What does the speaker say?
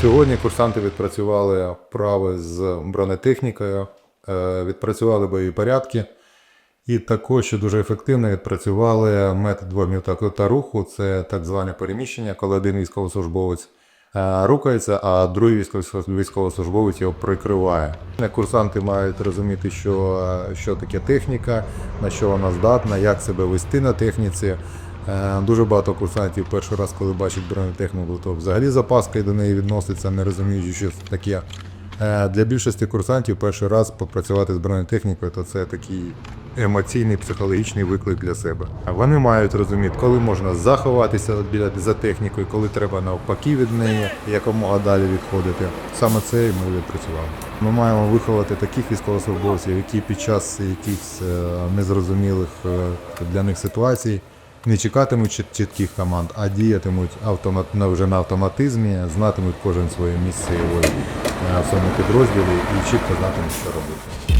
Сьогодні курсанти відпрацювали вправи з бронетехнікою, е, відпрацювали бойові порядки. І також, що дуже ефективно, відпрацювали метод двомів та руху. Це так зване переміщення, коли один військовослужбовець е, рухається, а другий військовослуж- військовослужбовець його прикриває. Курсанти мають розуміти, що, е, що таке техніка, на що вона здатна, як себе вести на техніці. Е, Дуже багато курсантів перший раз, коли бачать бронетехніку, то взагалі з опаскою до неї відноситься, не розуміючи, що це таке. Е, Для більшості курсантів перший раз попрацювати з бронетехнікою, то це такий емоційний психологічний виклик для себе. Вони мають розуміти, коли можна заховатися біля за технікою, коли треба навпаки від неї якомога далі відходити. Саме це ми відпрацювали. Ми маємо виховати таких військовослужбовців, які під час якихось е, незрозумілих для них ситуацій не чекатимуть чітких команд, а діятимуть автомат, вже на автоматизмі, знатимуть кожен своє місце е, в своєму підрозділі і чітко знатимуть, що робити.